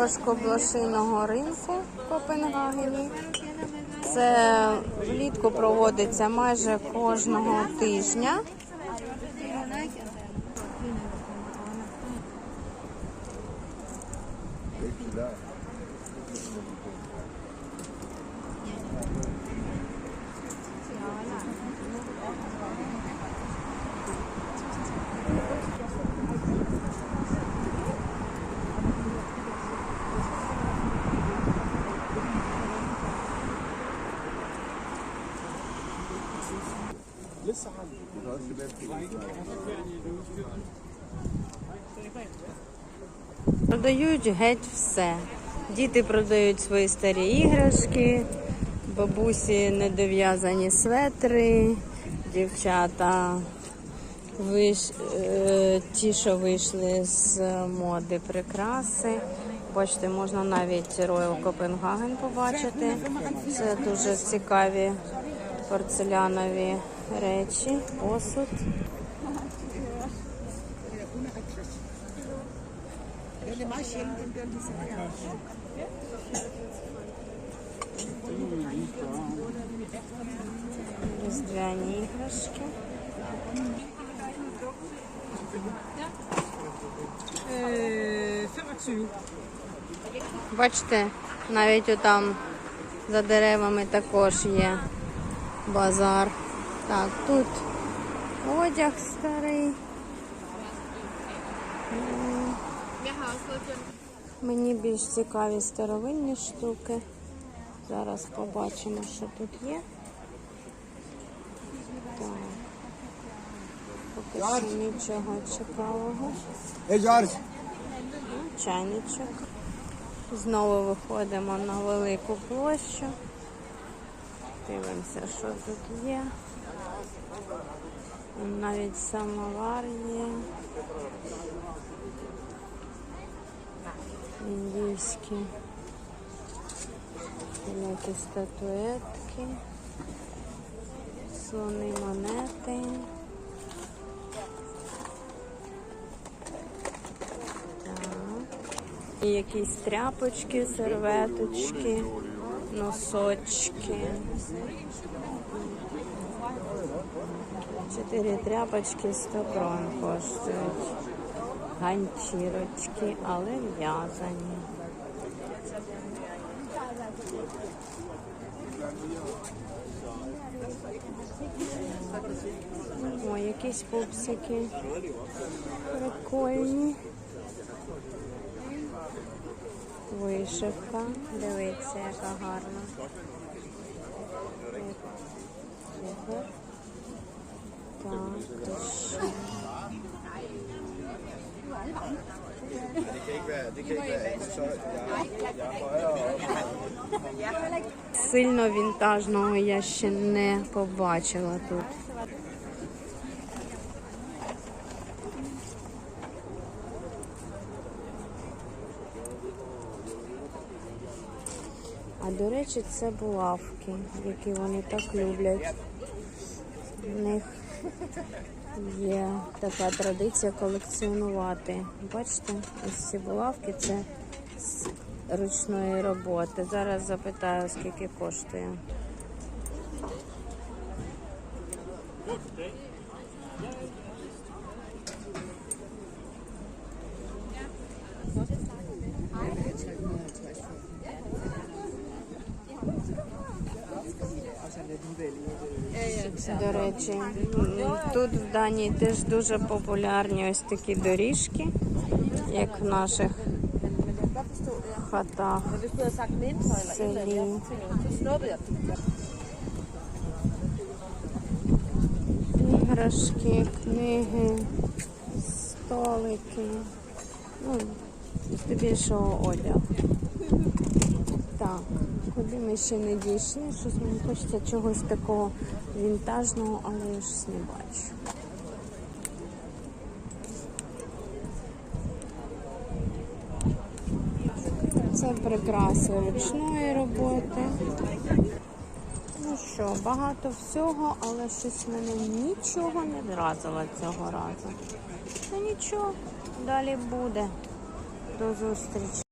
трошки блошиного ринку в Копенгагені. Це влітку проводиться майже кожного тижня. Продають геть все. Діти продають свої старі іграшки, бабусі недов'язані светри, дівчата виш... е, ті, що вийшли з моди прикраси. Бачите, можна навіть Royal Copenhagen побачити. Це дуже цікаві порцелянові речі, посуд. Різдвяні іграшки. 25. Бачите, навіть отам за деревами також є базар. Так, тут одяг старий. Мені більш цікаві старовинні штуки. Зараз побачимо, що тут є. Так. Поки що нічого цікавого. Чайничок. Знову виходимо на велику площу. Дивимося, що тут є. Навіть самовар є. Індійські всілякі статуетки, слони монети. І якісь тряпочки, серветочки, носочки. Чотири тряпочки 100 крон коштують. Ганчірочки, але в'язані. О, якісь пупсики. Прикольні. Вишивка. Дивіться, яка гарна. Сильно вінтажного я ще не побачила тут. А до речі, це булавки, які вони так люблять. В них є така традиція колекціонувати. Бачите, ось ці булавки це з ручної роботи. Зараз запитаю, скільки коштує. До речі, тут в Данії теж дуже популярні ось такі доріжки, як в наших хатах селі. Іграшки, книги, столики. Ну, здебільшого одяг. Так, куди ми ще не дійшли? Щось мені хочеться чогось такого вінтажного, але я щось не бачу. Це прикраси ручної роботи. Ну що, багато всього, але щось мене нічого не вразило цього разу. Ну нічого, далі буде. До зустрічі.